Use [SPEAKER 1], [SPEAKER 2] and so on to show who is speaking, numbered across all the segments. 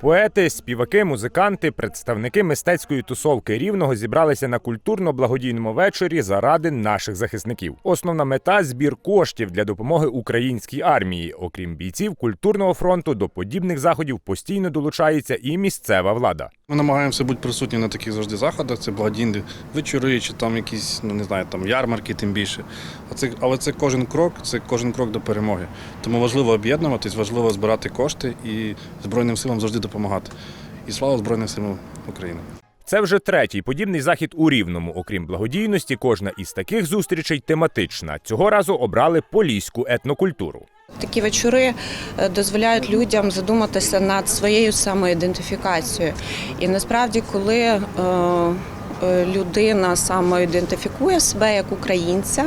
[SPEAKER 1] Поети, співаки, музиканти, представники мистецької тусовки рівного зібралися на культурно-благодійному вечорі заради наших захисників. Основна мета збір коштів для допомоги українській армії. Окрім бійців культурного фронту, до подібних заходів постійно долучається і місцева влада.
[SPEAKER 2] Ми намагаємося бути присутні на таких завжди заходах. Це благодійні вечори, чи там якісь, ну не знаю, там ярмарки, тим більше. А це, але це кожен крок, це кожен крок до перемоги. Тому важливо об'єднуватись, важливо збирати кошти і Збройним силам завжди допомагати. І слава Збройним силам України.
[SPEAKER 1] Це вже третій подібний захід у Рівному. Окрім благодійності, кожна із таких зустрічей тематична. Цього разу обрали поліську етнокультуру.
[SPEAKER 3] Такі вечори е, дозволяють людям задуматися над своєю самоідентифікацією. І насправді, коли е, е, людина самоідентифікує себе як українця,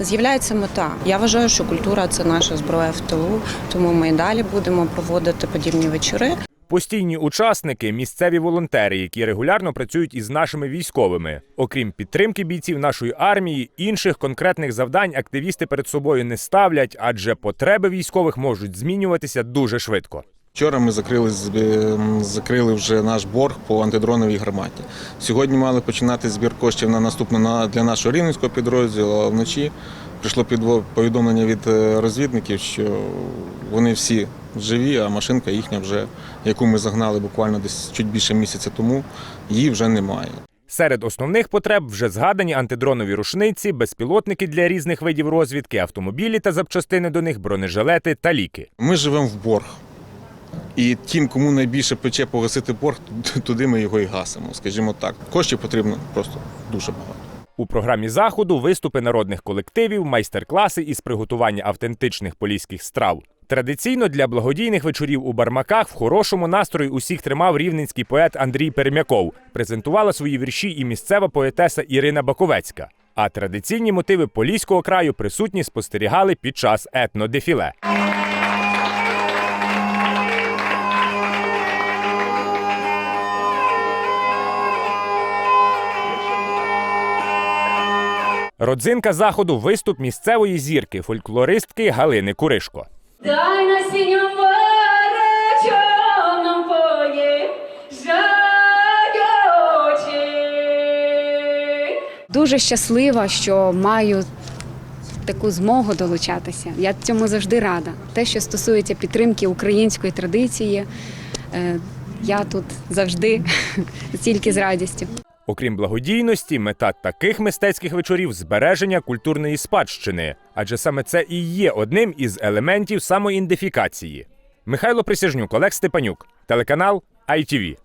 [SPEAKER 3] з'являється мета. Я вважаю, що культура це наша зброя в тилу, тому ми і далі будемо проводити подібні вечори.
[SPEAKER 1] Постійні учасники місцеві волонтери, які регулярно працюють із нашими військовими. Окрім підтримки бійців нашої армії, інших конкретних завдань активісти перед собою не ставлять, адже потреби військових можуть змінюватися дуже швидко.
[SPEAKER 4] Вчора ми закрили, закрили вже наш борг по антидроновій гарматі. Сьогодні мали починати збір коштів на наступну на- для нашого рівненського підрозділу, а вночі прийшло повідомлення від е, розвідників, що вони всі живі, а машинка їхня вже, яку ми загнали буквально десь чуть більше місяця тому, її вже немає.
[SPEAKER 1] Серед основних потреб вже згадані антидронові рушниці, безпілотники для різних видів розвідки, автомобілі та запчастини до них, бронежилети та ліки.
[SPEAKER 4] Ми живемо в борг. І тим, кому найбільше пече погасити борг, туди ми його і гасимо. Скажімо так, коштів потрібно просто дуже багато.
[SPEAKER 1] У програмі заходу виступи народних колективів, майстер-класи із приготування автентичних поліських страв. Традиційно для благодійних вечорів у Бармаках в хорошому настрої усіх тримав рівненський поет Андрій Пермяков. Презентувала свої вірші і місцева поетеса Ірина Баковецька. А традиційні мотиви поліського краю присутні спостерігали під час етнодефіле. Родзинка заходу виступ місцевої зірки, фольклористки Галини Куришко.
[SPEAKER 5] Дай на синьому море чорном полі жаль.
[SPEAKER 6] Дуже щаслива, що маю таку змогу долучатися. Я цьому завжди рада. Те, що стосується підтримки української традиції, е, я тут завжди тільки з радістю.
[SPEAKER 1] Окрім благодійності, мета таких мистецьких вечорів збереження культурної спадщини, адже саме це і є одним із елементів самоіндифікації. Михайло Присяжнюк, Олег Степанюк, телеканал ITV.